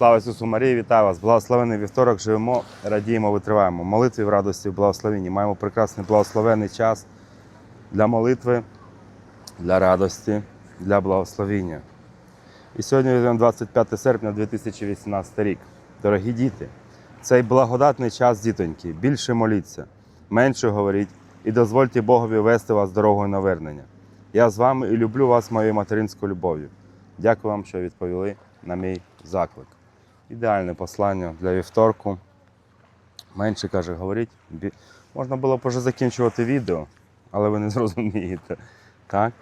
Слава Ісусу Марії, вітаю вас! Благословений вівторок, живемо, радіємо, витриваємо. Молитві в радості, в благословенні. Маємо прекрасний благословений час для молитви, для радості, для благословіння. І сьогодні відомо 25 серпня 2018 рік. Дорогі діти, цей благодатний час, дітоньки, більше моліться, менше говоріть і дозвольте Богові вести вас дорогою навернення. Я з вами і люблю вас моєю материнською любов'ю. Дякую вам, що відповіли на мій заклик. Ідеальне послання для вівторку. Менше каже, говоріть. Можна було б вже закінчувати відео, але ви не зрозумієте. Так?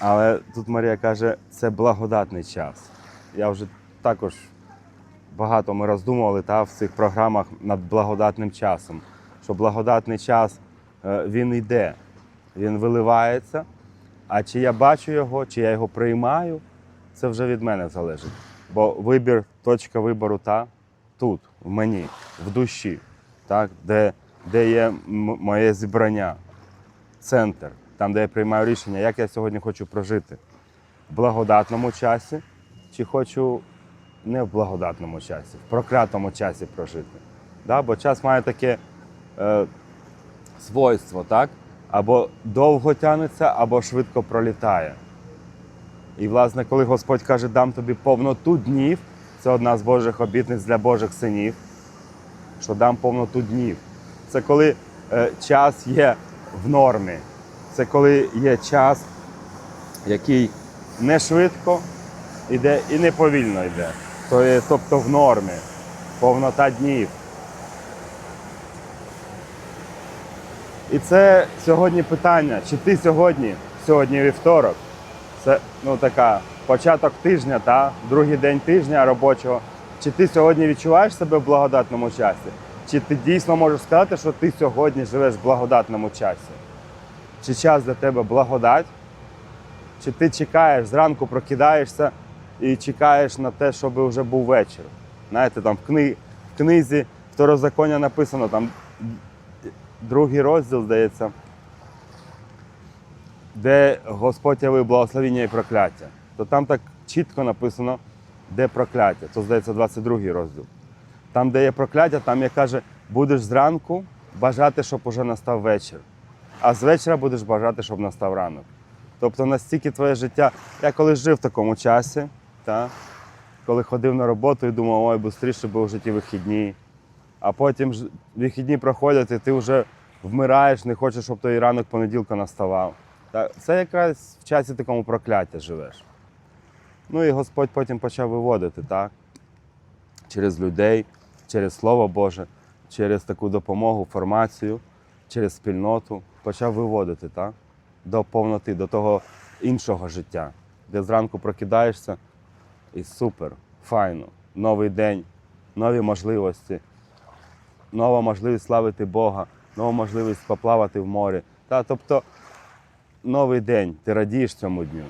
Але тут Марія каже, це благодатний час. Я вже також багато ми роздумували та, в цих програмах над благодатним часом. Що благодатний час е, він йде, він виливається. А чи я бачу його, чи я його приймаю, це вже від мене залежить. Бо вибір, точка вибору та тут, в мені, в душі, так, де, де є моє зібрання, центр, там, де я приймаю рішення, як я сьогодні хочу прожити. В благодатному часі, чи хочу не в благодатному часі, в проклятому часі прожити. Да? Бо час має таке е, свойство, так? Або довго тягнеться, або швидко пролітає. І, власне, коли Господь каже, дам тобі повноту днів, це одна з Божих обітниць для Божих синів, що дам повноту днів. Це коли е, час є в нормі. Це коли є час, який не швидко йде і не повільно йде. То є, тобто в нормі, повнота днів. І це сьогодні питання, чи ти сьогодні, сьогодні вівторок, це ну така початок тижня, та другий день тижня робочого. Чи ти сьогодні відчуваєш себе в благодатному часі? Чи ти дійсно можеш сказати, що ти сьогодні живеш в благодатному часі? Чи час для тебе благодать? Чи ти чекаєш, зранку прокидаєшся і чекаєш на те, щоб вже був вечір? Знаєте, там в, кни... в книзі Второзаконня написано, там другий розділ, здається, де Господь явив благословіння і прокляття. То там так чітко написано, де прокляття. То, здається, 22 розділ. Там, де є прокляття, там я каже, будеш зранку бажати, щоб уже настав вечір. А з вечора будеш бажати, щоб настав ранок. Тобто настільки твоє життя. Я колись жив в такому часі, та, коли ходив на роботу і думав, ой, швидше би в житті вихідні. А потім вихідні проходять, і ти вже вмираєш, не хочеш, щоб той ранок понеділка наставав. Це якраз в часі такому прокляття живеш. Ну і Господь потім почав виводити, так? Через людей, через Слово Боже, через таку допомогу, формацію, через спільноту почав виводити, так? До повноти, до того іншого життя, де зранку прокидаєшся і супер, файно, новий день, нові можливості, нова можливість славити Бога, нова можливість поплавати в морі. Та, тобто новий день, ти радієш цьому дню,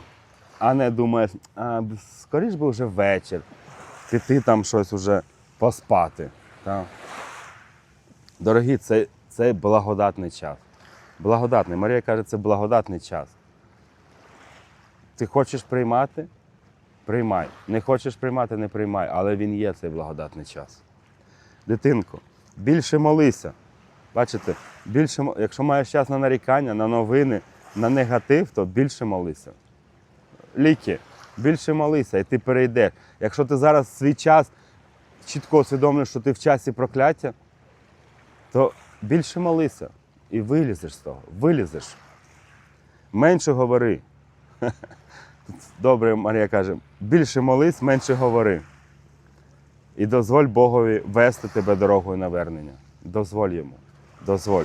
а не думаєш, а, скоріш би вже вечір, піти там щось уже поспати. Та. Дорогі, це, це благодатний час. Благодатний. Марія каже, це благодатний час. Ти хочеш приймати? Приймай. Не хочеш приймати, не приймай, але він є цей благодатний час. Дитинко, більше молися. Бачите, більше, якщо маєш час на нарікання, на новини, на негатив, то більше молися. Ліки, більше молися, і ти перейдеш. Якщо ти зараз свій час чітко усвідомлюєш, що ти в часі прокляття, то більше молися і вилізеш з того, вилізеш. Менше говори. Добре, Марія каже, більше молись, менше говори. І дозволь Богові вести тебе дорогою навернення. Дозволь йому. Дозволь.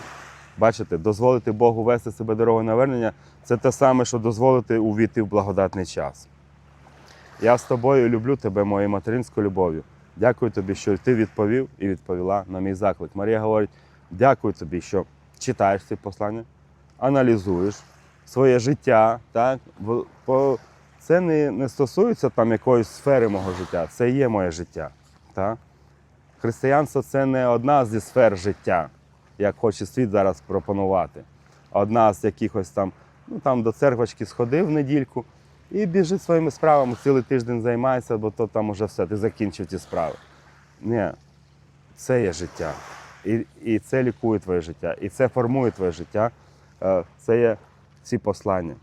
Бачите, дозволити Богу вести себе дорогою навернення це те саме, що дозволити увійти в благодатний час. Я з тобою люблю тебе, моєю материнською любов'ю. Дякую тобі, що ти відповів і відповіла на мій заклик. Марія говорить: дякую тобі, що читаєш ці послання, аналізуєш своє життя. Так? Це не, не стосується там якоїсь сфери мого життя, це є моє життя. Так? Християнство це не одна зі сфер життя, як хоче світ зараз пропонувати. Одна з якихось там, ну там до церквочки сходив в недільку, І біжи своїми справами, цілий тиждень займайся, бо то там уже все, ти закінчив ті справи. Ні, це є життя. І, і це лікує твоє життя, і це формує твоє життя. Е, Це є ці послання,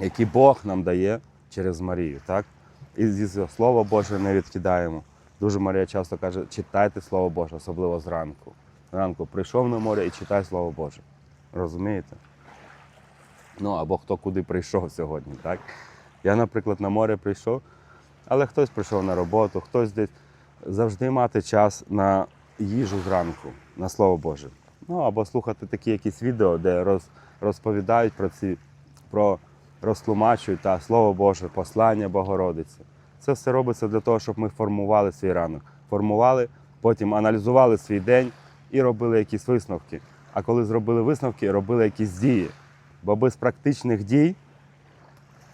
які Бог нам дає через Марію. Так? І зі Слово Боже не відкидаємо. Дуже Марія часто каже, читайте Слово Боже, особливо зранку. Зранку прийшов на море і читай Слово Боже. Розумієте? Ну або хто куди прийшов сьогодні. Так? Я, наприклад, на море прийшов, але хтось прийшов на роботу, хтось десь завжди мати час на їжу зранку, на Слово Боже. Ну або слухати такі якісь відео, де роз, розповідають про ці, про розтлумачують та Слово Боже, послання Богородиці. Це все робиться для того, щоб ми формували свій ранок. Формували, потім аналізували свій день і робили якісь висновки. А коли зробили висновки, робили якісь дії. Бо без практичних дій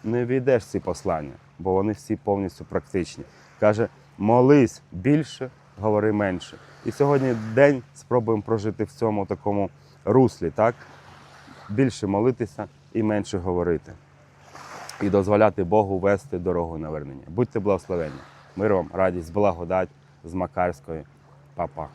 не війдеш ці послання, бо вони всі повністю практичні. Каже, молись більше, говори менше. І сьогодні день спробуємо прожити в цьому такому руслі, так? Більше молитися і менше говорити. І дозволяти Богу вести дорогу навернення. Будьте благословені. Мир вам, радість, благодать з Макарської. Па-па.